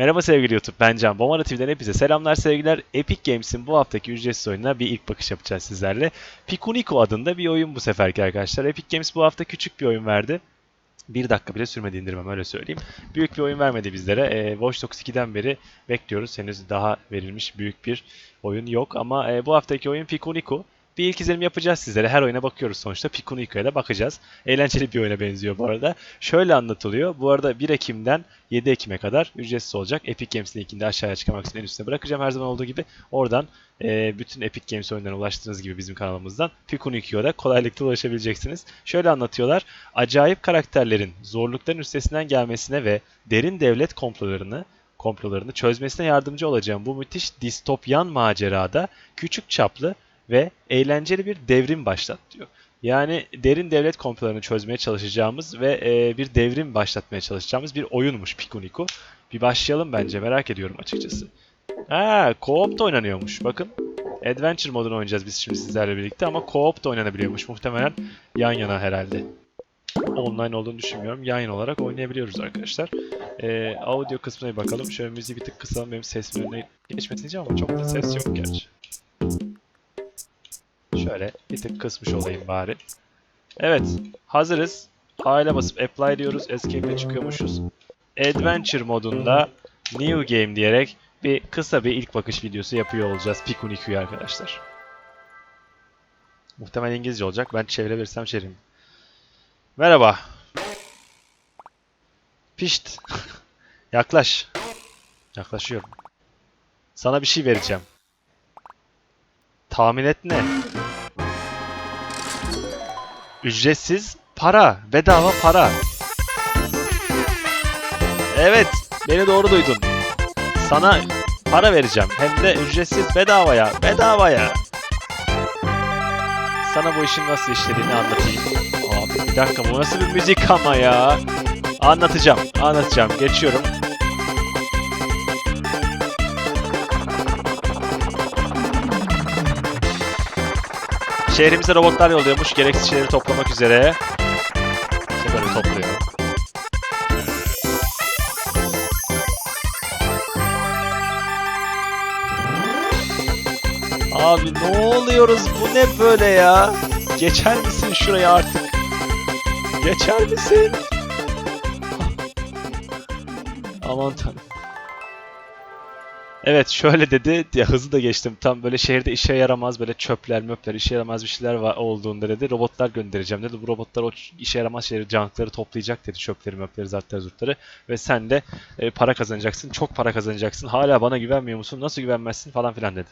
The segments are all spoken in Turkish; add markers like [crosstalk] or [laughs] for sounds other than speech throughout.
Merhaba sevgili YouTube, ben Can. Bomara TV'den hepinize selamlar sevgiler. Epic Games'in bu haftaki ücretsiz oyununa bir ilk bakış yapacağız sizlerle. Pikuniko adında bir oyun bu seferki arkadaşlar. Epic Games bu hafta küçük bir oyun verdi. Bir dakika bile sürmedi indirmem öyle söyleyeyim. Büyük bir oyun vermedi bizlere. E, Watch Dogs 2'den beri bekliyoruz. Henüz daha verilmiş büyük bir oyun yok. Ama e, bu haftaki oyun Pikuniko. Bir ilk izlenim yapacağız sizlere. Her oyuna bakıyoruz sonuçta. Pikuniko'ya da bakacağız. Eğlenceli bir oyuna benziyor bu arada. Şöyle anlatılıyor. Bu arada 1 Ekim'den 7 Ekim'e kadar ücretsiz olacak. Epic Games linkini de aşağıya açıklama kısmının en üstüne bırakacağım her zaman olduğu gibi. Oradan e, bütün Epic Games oyunlarına ulaştığınız gibi bizim kanalımızdan Pikuniko'ya da kolaylıkla ulaşabileceksiniz. Şöyle anlatıyorlar. Acayip karakterlerin zorlukların üstesinden gelmesine ve derin devlet komplolarını komplolarını çözmesine yardımcı olacağım bu müthiş distopyan macerada küçük çaplı ve eğlenceli bir devrim başlat diyor. Yani derin devlet komplolarını çözmeye çalışacağımız ve e, bir devrim başlatmaya çalışacağımız bir oyunmuş Pikuniko. Bir başlayalım bence merak ediyorum açıkçası. Ha, co-op da oynanıyormuş. Bakın. Adventure modunu oynayacağız biz şimdi sizlerle birlikte ama co-op da oynanabiliyormuş. Muhtemelen yan yana herhalde. Online olduğunu düşünmüyorum. Yan yana olarak oynayabiliyoruz arkadaşlar. Ee, audio kısmına bir bakalım. Şöyle müziği bir tık kısalım. Benim sesimin önüne geçmesin ama çok da ses yok gerçi. Şöyle bir tık kısmış olayım bari. Evet, hazırız. A'yla basıp apply diyoruz. Escape'e çıkıyormuşuz. Adventure modunda New Game diyerek bir kısa bir ilk bakış videosu yapıyor olacağız Pikuniku'yu arkadaşlar. Muhtemelen İngilizce olacak. Ben çevirebilirsem çevireyim. Merhaba. Pişt. [laughs] Yaklaş. Yaklaşıyorum. Sana bir şey vereceğim. Tahmin et ne? Ücretsiz para. Bedava para. Evet. Beni doğru duydun. Sana para vereceğim. Hem de ücretsiz bedavaya. Bedavaya. Sana bu işin nasıl işlediğini anlatayım. Abi bir dakika bu nasıl bir müzik ama ya. Anlatacağım. Anlatacağım. Geçiyorum. Şehrimize robotlar yolluyormuş. Gereksiz şeyleri toplamak üzere. İşte böyle topluyor. Abi ne oluyoruz? Bu ne böyle ya? Geçer misin şuraya artık? Geçer misin? Aman tanrım. Evet şöyle dedi. Ya hızlı da geçtim. Tam böyle şehirde işe yaramaz böyle çöpler möpler işe yaramaz bir şeyler var olduğunda dedi. Robotlar göndereceğim dedi. Bu robotlar o işe yaramaz şeyleri cankları toplayacak dedi. Çöpleri möpleri zartları zurtları. Ve sen de e, para kazanacaksın. Çok para kazanacaksın. Hala bana güvenmiyor musun? Nasıl güvenmezsin falan filan dedi.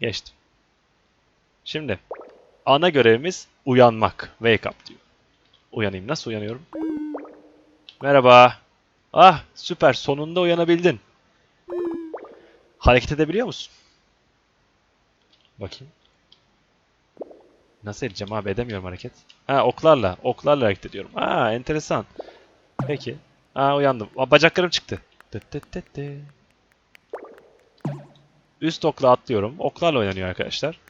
Geçtim. Şimdi ana görevimiz uyanmak. Wake up diyor. Uyanayım. Nasıl uyanıyorum? Merhaba. Ah süper sonunda uyanabildin. Hareket edebiliyor musun? Bakayım. Nasıl edeceğim abi? Edemiyorum hareket. Ha oklarla. Oklarla hareket ediyorum. Aa enteresan. Peki. Aa uyandım. Aa, bacaklarım çıktı. Tıt tıt tıt tıt. Üst okla atlıyorum. Oklarla oynanıyor arkadaşlar.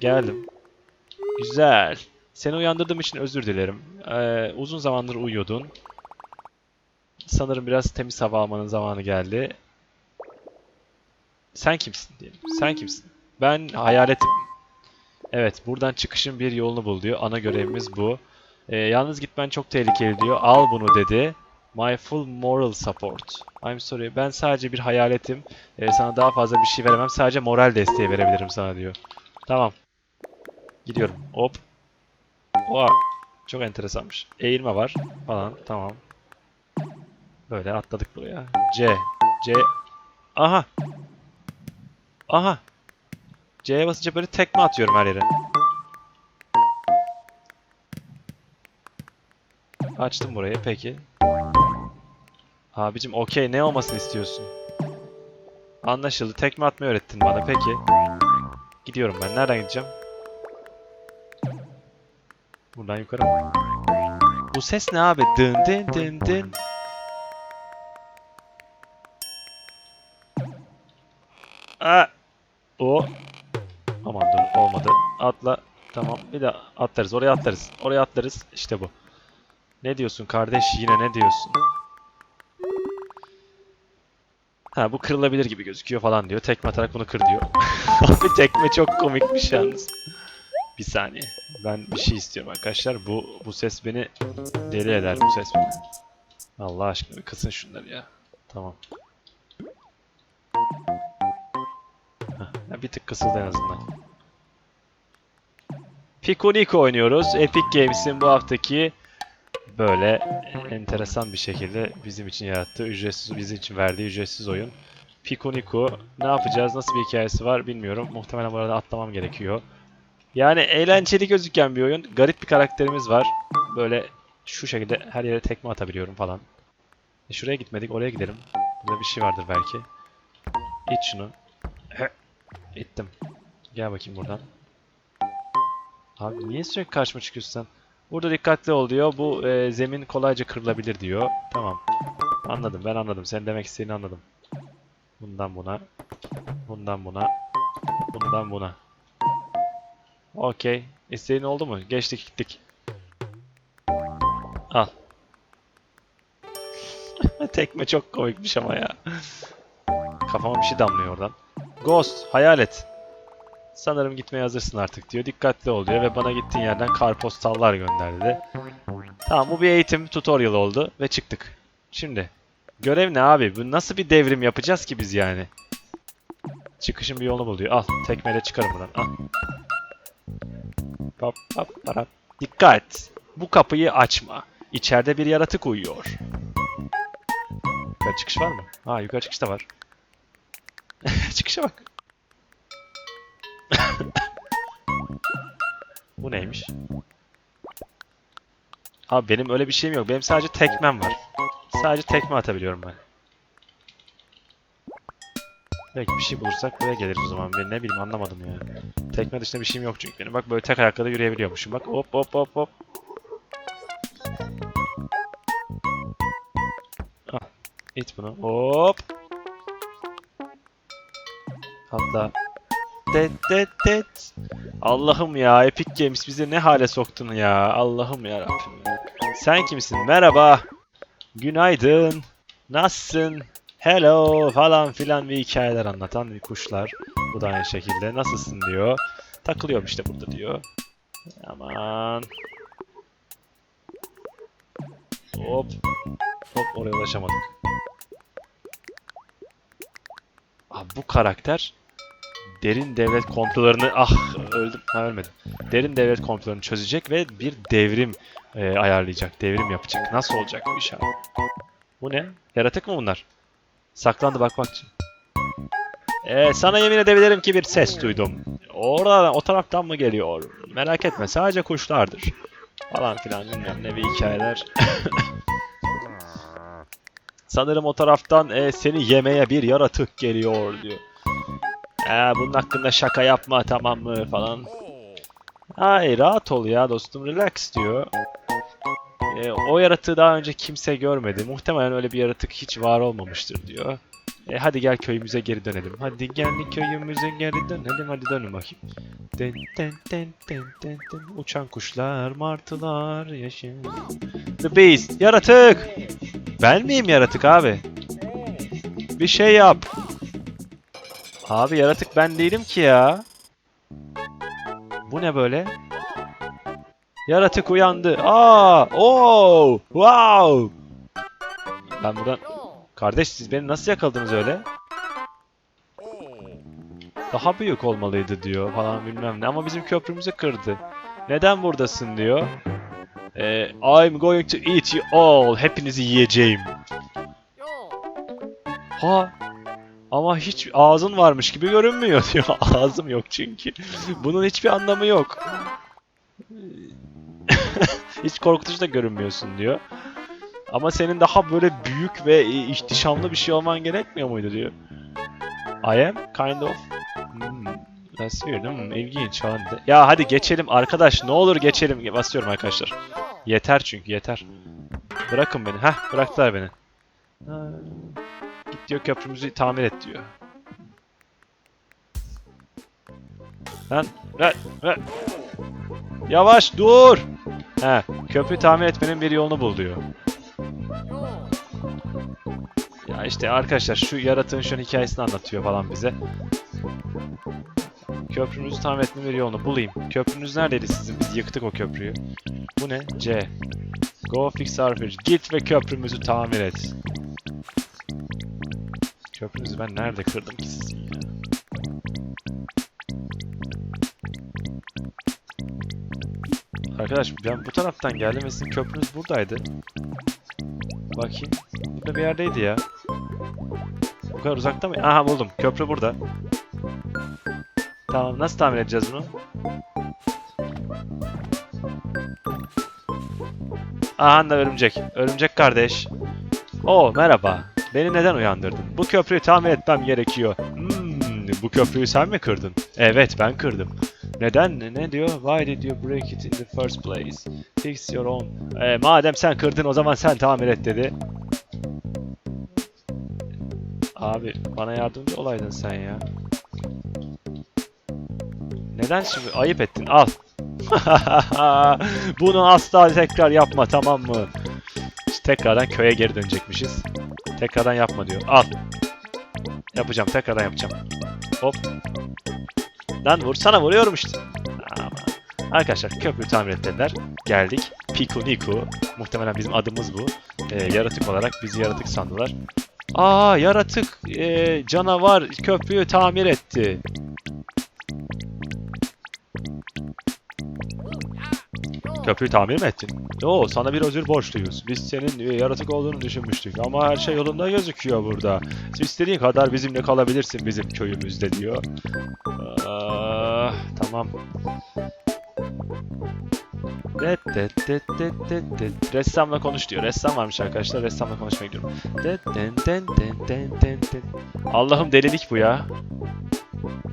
Geldim. Güzel. Seni uyandırdığım için özür dilerim. Ee, uzun zamandır uyuyordun. Sanırım biraz temiz hava almanın zamanı geldi. Sen kimsin diyelim. Sen kimsin? Ben hayaletim. Evet, buradan çıkışın bir yolunu bul diyor. Ana görevimiz bu. Ee, yalnız gitmen çok tehlikeli diyor. Al bunu dedi. My full moral support. I'm sorry. Ben sadece bir hayaletim. Ee, sana daha fazla bir şey veremem. Sadece moral desteği verebilirim sana diyor. Tamam. Gidiyorum. Hop. Oha. Çok enteresanmış. Eğilme var falan. Tamam. Böyle atladık buraya. C. C. Aha. Aha. C'ye basınca böyle tekme atıyorum her yere. Açtım burayı peki. Abicim okey ne olmasını istiyorsun? Anlaşıldı. Tekme atmayı öğrettin bana peki. Gidiyorum ben. Nereden gideceğim? Buradan yukarı mı? Bu ses ne abi? Dın dın dın dın. Aa! O. Aman dur olmadı. Atla. Tamam. Bir de atlarız. Oraya atlarız. Oraya atlarız. İşte bu. Ne diyorsun kardeş? Yine ne diyorsun? Ha bu kırılabilir gibi gözüküyor falan diyor. Tekme atarak bunu kır diyor. [laughs] Abi tekme çok komikmiş yalnız. Bir saniye. Ben bir şey istiyorum arkadaşlar. Bu bu ses beni deli eder bu ses beni. Allah aşkına bir kısın şunları ya. Tamam. Bir tık kısıldı en azından. Pikoniko oynuyoruz. Epic Games'in bu haftaki böyle enteresan bir şekilde bizim için yarattığı ücretsiz bizim için verdiği ücretsiz oyun. Pikoniko ne yapacağız? Nasıl bir hikayesi var bilmiyorum. Muhtemelen bu arada atlamam gerekiyor. Yani eğlenceli gözüken bir oyun. Garip bir karakterimiz var. Böyle şu şekilde her yere tekme atabiliyorum falan. E şuraya gitmedik, oraya gidelim. Burada bir şey vardır belki. İt şunu. Heh, İttim. Gel bakayım buradan. Abi niye sürekli karşıma çıkıyorsun sen? Burada dikkatli ol diyor. Bu e, zemin kolayca kırılabilir diyor. Tamam. Anladım ben anladım. Sen demek istediğini anladım. Bundan buna. Bundan buna. Bundan buna. Okey. İstediğin oldu mu? Geçtik gittik. Al. [laughs] Tekme çok komikmiş ama ya. Kafama bir şey damlıyor oradan. Ghost, hayalet. Sanırım gitmeye hazırsın artık diyor. Dikkatli ol diyor ve bana gittiğin yerden karpostallar gönderdi de. Tamam bu bir eğitim tutorial oldu ve çıktık. Şimdi görev ne abi? Bu nasıl bir devrim yapacağız ki biz yani? Çıkışın bir yolunu bul diyor. Al tekmeyle çıkarım buradan. Al. Pap, pap, parap. Dikkat! Bu kapıyı açma. İçeride bir yaratık uyuyor. Yukarı çıkış var mı? Ha yukarı çıkış da var. [laughs] Çıkışa bak. [laughs] Bu neymiş? Abi benim öyle bir şeyim yok. Benim sadece tekmem var. Sadece tekme atabiliyorum ben. Belki bir şey bulursak buraya geliriz o zaman. Ben ne bileyim anlamadım ya. Tekme dışında bir şeyim yok çünkü benim. Bak böyle tek ayakta da yürüyebiliyormuşum. Bak hop hop hop hop. Al. İt bunu. Hop. Atla. Det det det. Allah'ım ya Epic Games bizi ne hale soktun ya. Allah'ım ya Rabbim. Sen kimsin? Merhaba. Günaydın. Nasılsın? Hello falan filan bir hikayeler anlatan bir kuşlar. Bu da aynı şekilde. Nasılsın diyor. Takılıyorum işte burada diyor. Aman. Hop. Hop oraya ulaşamadık. Abi bu karakter derin devlet komplolarını ah öldüm ha ölmedim. Derin devlet komplolarını çözecek ve bir devrim e, ayarlayacak. Devrim yapacak. Nasıl olacak bu iş abi? Bu ne? Yaratık mı bunlar? Saklandı bak bak. Ee, sana yemin edebilirim ki bir ses duydum. Oradan o taraftan mı geliyor? Merak etme sadece kuşlardır. Falan filan bilmem ne bir hikayeler. [laughs] Sanırım o taraftan e, seni yemeye bir yaratık geliyor diyor. Ee, bunun hakkında şaka yapma tamam mı falan. Ay rahat ol ya dostum relax diyor. E, o yaratığı daha önce kimse görmedi. Muhtemelen öyle bir yaratık hiç var olmamıştır diyor. E, hadi gel köyümüze geri dönelim. Hadi gel köyümüze geri dönelim. Hadi dönün bakayım. Den, den, den, den, den, den. Uçan kuşlar, martılar yaşıyor. The Beast. Yaratık. Ben miyim yaratık abi? Bir şey yap. Abi yaratık ben değilim ki ya. Bu ne böyle? Yaratık uyandı. Aa! Oo! Wow! Ben buradan... Kardeş siz beni nasıl yakaladınız öyle? Daha büyük olmalıydı diyor falan bilmem ne ama bizim köprümüzü kırdı. Neden buradasın diyor. Ee, I'm going to eat you all. Hepinizi yiyeceğim. Ha ama hiç ağzın varmış gibi görünmüyor [laughs] diyor. Ağzım yok çünkü. Bunun hiçbir anlamı yok. [laughs] hiç korkutucu da görünmüyorsun diyor. Ama senin daha böyle büyük ve ihtişamlı bir şey olman gerekmiyor muydu diyor. I am kind of... Hmm, that's weird. Hmm, ilginç Ya hadi geçelim arkadaş ne olur geçelim. Basıyorum arkadaşlar. Yeter çünkü yeter. Bırakın beni. Heh bıraktılar beni. Diyor köprümüzü tamir et diyor. Lan lan lan. Yavaş dur. He, köprü tamir etmenin bir yolunu bul diyor. Ya işte arkadaşlar şu yaratığın şu hikayesini anlatıyor falan bize. Köprünüzü tamir etme bir yolunu bulayım. Köprünüz neredeydi sizin? Biz yıktık o köprüyü. Bu ne? C. Go fix our bridge. Git ve köprümüzü tamir et. Köprünüzü ben nerede kırdım ki sizin ya? Arkadaş ben bu taraftan geldim ve sizin köprünüz buradaydı. Bakayım. Burada bir yerdeydi ya. Bu kadar uzakta mı? Aha buldum. Köprü burada. Tamam nasıl tamir edeceğiz bunu? Aha da örümcek. Örümcek kardeş. Oo merhaba. Beni neden uyandırdın? Bu köprüyü tamir etmem gerekiyor. Hmm, bu köprüyü sen mi kırdın? Evet ben kırdım. Neden? Ne diyor? Why did you break it in the first place? Fix your own. Ee, madem sen kırdın o zaman sen tamir et dedi. Abi bana yardımcı olaydın sen ya. Neden şimdi ayıp ettin? Al. [laughs] Bunu asla tekrar yapma tamam mı? İşte tekrardan köye geri dönecekmişiz. Tekrardan yapma diyor. Al. Yapacağım tekrardan yapacağım. Hop. Lan vursana vuruyorum işte. Aman. Arkadaşlar köprüyü tamir ettiler. Geldik. Piku Niku. Muhtemelen bizim adımız bu. Ee, yaratık olarak bizi yaratık sandılar. Aa yaratık ee, canavar köprüyü tamir etti. Köprüyü tamir mi ettin? Oo sana bir özür borçluyuz. Biz senin e, yaratık olduğunu düşünmüştük ama her şey yolunda gözüküyor burada. İstediğin kadar bizimle kalabilirsin bizim köyümüzde diyor. Ah, tamam. Det det det det det det. Ressamla konuş diyor. Ressam varmış arkadaşlar. Ressamla konuşmaya gidiyorum. Det den den den den den den. Allah'ım delilik bu ya.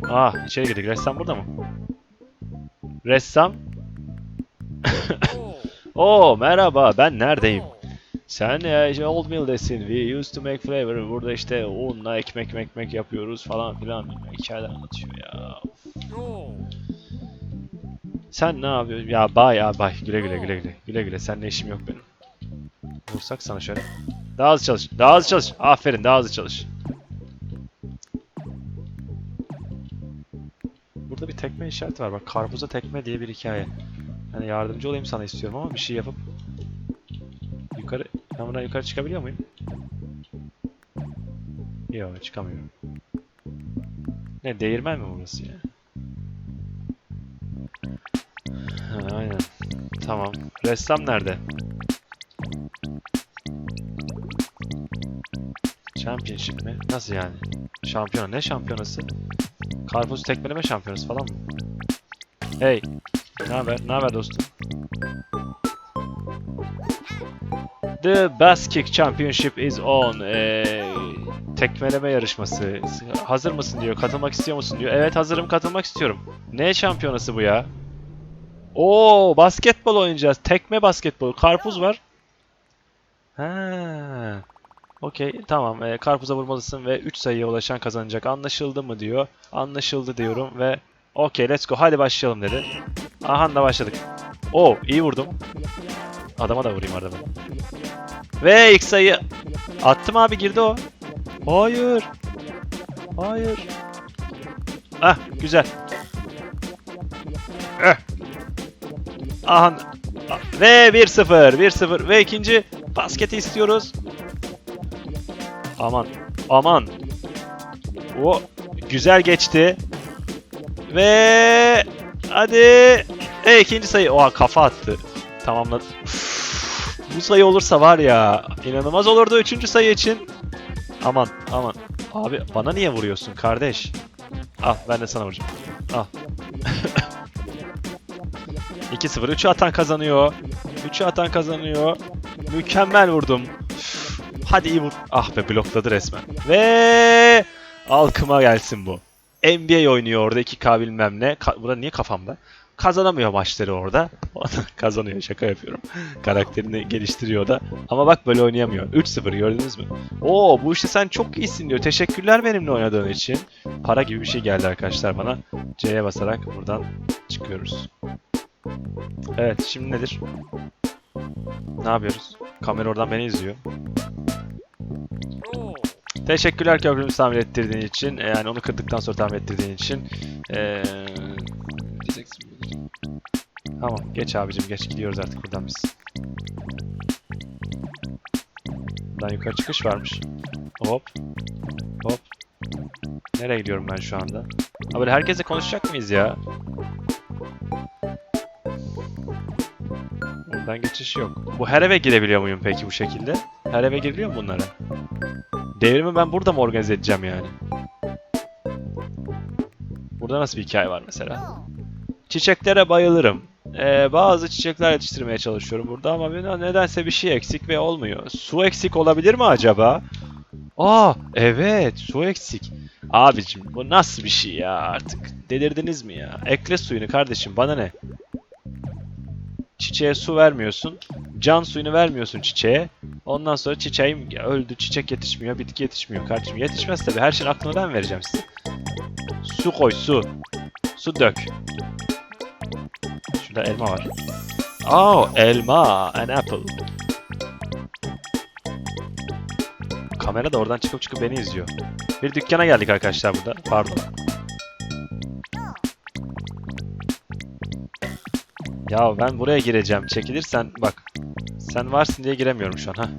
Ah içeri girdik. Ressam burada mı? Ressam. [laughs] Oo merhaba ben neredeyim? Sen e, Old Mill'desin. We used to make flavor. Burada işte unla ekmek ekmek yapıyoruz falan filan. Hikayeler anlatıyor ya. Sen ne yapıyorsun? Ya bay ya bay. Güle güle güle güle. Güle güle. Seninle işim yok benim. Vursak sana şöyle. Daha hızlı çalış. Daha hızlı çalış. Aferin daha hızlı çalış. Burada bir tekme işareti var. Bak karpuza tekme diye bir hikaye. Yani yardımcı olayım sana istiyorum ama bir şey yapıp yukarı ben buradan yukarı çıkabiliyor muyum? Yok çıkamıyorum. Ne değirmen mi burası ya? Ha, aynen. Tamam. Ressam nerede? Championship mi? Nasıl yani? Şampiyona. Ne şampiyonası? Karpuz tekmeleme şampiyonası falan mı? Hey. Ne haber? Ne haber dostum? The Bass Kick Championship is on. Ee, tekmeleme yarışması. Hazır mısın diyor. Katılmak istiyor musun diyor. Evet hazırım katılmak istiyorum. Ne şampiyonası bu ya? Oo, basketbol oynayacağız. Tekme basketbol. Karpuz var. Ha. Okey, tamam. Ee, karpuza vurmalısın ve 3 sayıya ulaşan kazanacak. Anlaşıldı mı diyor. Anlaşıldı diyorum ve okey let's go. Hadi başlayalım dedi. Aha da başladık. Oo, iyi vurdum. Adama da vurayım arada ben. Ve ilk sayı attım abi girdi o. Hayır. Hayır. Ah güzel. Eh. Aha. Ve 1-0. 1-0. Ve ikinci basketi istiyoruz. Aman. Aman. O güzel geçti. Ve hadi. E ikinci sayı. Oha kafa attı. Tamamladı. Bu sayı olursa var ya inanılmaz olurdu üçüncü sayı için. Aman aman. Abi bana niye vuruyorsun kardeş? Al ben de sana vuracağım. Al. 2-0. 3'ü atan kazanıyor. 3'ü atan kazanıyor. Mükemmel vurdum. Hadi iyi vur. Ah be blokladı resmen. Ve alkıma gelsin bu. NBA oynuyor orada 2K bilmem ne. Ka Burada niye kafamda? Kazanamıyor maçları orada. [laughs] Kazanıyor şaka yapıyorum. Karakterini geliştiriyor da. Ama bak böyle oynayamıyor. 3-0 gördünüz mü? Oo bu işte sen çok iyisin diyor. Teşekkürler benimle oynadığın için. Para gibi bir şey geldi arkadaşlar bana. C'ye basarak buradan çıkıyoruz. Evet şimdi nedir? Ne yapıyoruz? Kamera oradan beni izliyor. Teşekkürler köprümüzü tamir ettirdiğin için. e, Yani onu kırdıktan sonra tamir ettirdiğin için. Ee, Tamam geç abicim geç gidiyoruz artık buradan biz. Buradan yukarı çıkış varmış. Hop. Hop. Nereye gidiyorum ben şu anda? Ha böyle herkese konuşacak mıyız ya? Buradan geçiş yok. Bu her eve girebiliyor muyum peki bu şekilde? Her eve giriliyor mu bunlara? Devrimi ben burada mı organize edeceğim yani? Burada nasıl bir hikaye var mesela? Çiçeklere bayılırım. Ee, bazı çiçekler yetiştirmeye çalışıyorum burada ama nedense bir şey eksik ve olmuyor. Su eksik olabilir mi acaba? Aa evet su eksik. Abicim bu nasıl bir şey ya artık? Delirdiniz mi ya? Ekle suyunu kardeşim bana ne? Çiçeğe su vermiyorsun. Can suyunu vermiyorsun çiçeğe. Ondan sonra çiçeğim öldü, çiçek yetişmiyor, bitki yetişmiyor kardeşim. Yetişmez tabii. Her şeyin aklını ben vereceğim size. Su koy, su. Su dök. Şurada elma var. Oh, elma. An apple. Kamera da oradan çıkıp çıkıp beni izliyor. Bir dükkana geldik arkadaşlar burada. Pardon. Ya ben buraya gireceğim. Çekilirsen bak. Sen varsın diye giremiyorum şu an ha.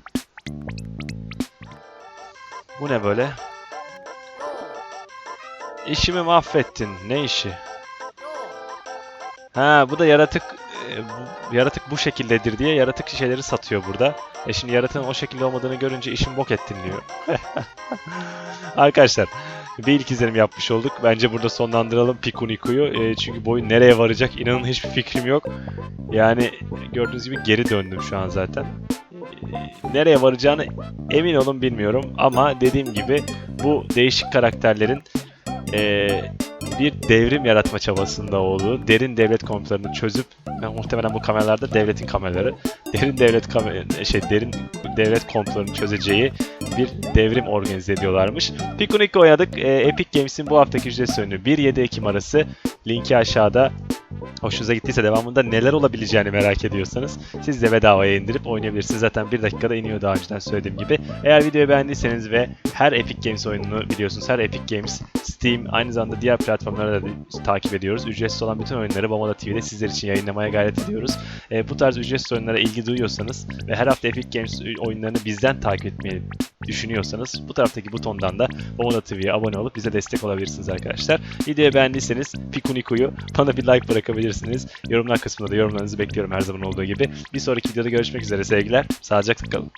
Bu ne böyle? İşimi mahvettin. Ne işi? Ha bu da yaratık e, yaratık bu şekildedir diye yaratık şeyleri satıyor burada. E şimdi yaratığın o şekilde olmadığını görünce işim bok ettin diyor. [laughs] Arkadaşlar bir ilk izlenim yapmış olduk. Bence burada sonlandıralım Pikuniku'yu. E, çünkü bu oyun nereye varacak inanın hiçbir fikrim yok. Yani gördüğünüz gibi geri döndüm şu an zaten. E, nereye varacağını emin olun bilmiyorum. Ama dediğim gibi bu değişik karakterlerin e, bir devrim yaratma çabasında olduğu, derin devlet komplarını çözüp ve muhtemelen bu kameralarda devletin kameraları, derin devlet kamer şey derin devlet komplarını çözeceği bir devrim organize ediyorlarmış. Picnic oynadık. E, Epic Games'in bu haftaki ücretsiz oyunu 1-7 Ekim arası. Linki aşağıda. Hoşunuza gittiyse devamında neler olabileceğini merak ediyorsanız siz de bedavaya indirip oynayabilirsiniz. Zaten bir dakikada iniyor daha önceden söylediğim gibi. Eğer videoyu beğendiyseniz ve her Epic Games oyununu biliyorsunuz. Her Epic Games, Steam, aynı zamanda diğer platformlara da takip ediyoruz. Ücretsiz olan bütün oyunları Bomada TV'de sizler için yayınlamaya gayret ediyoruz. E, bu tarz ücretsiz oyunlara ilgi duyuyorsanız ve her hafta Epic Games oyunlarını bizden takip etmeyi düşünüyorsanız bu taraftaki butondan da Bomada TV'ye abone olup bize destek olabilirsiniz arkadaşlar. Videoyu beğendiyseniz Pikuniku'yu bana bir like bırakabilirsiniz. Yorumlar kısmında da yorumlarınızı bekliyorum her zaman olduğu gibi. Bir sonraki videoda görüşmek üzere sevgiler. Sağlıcakla kalın.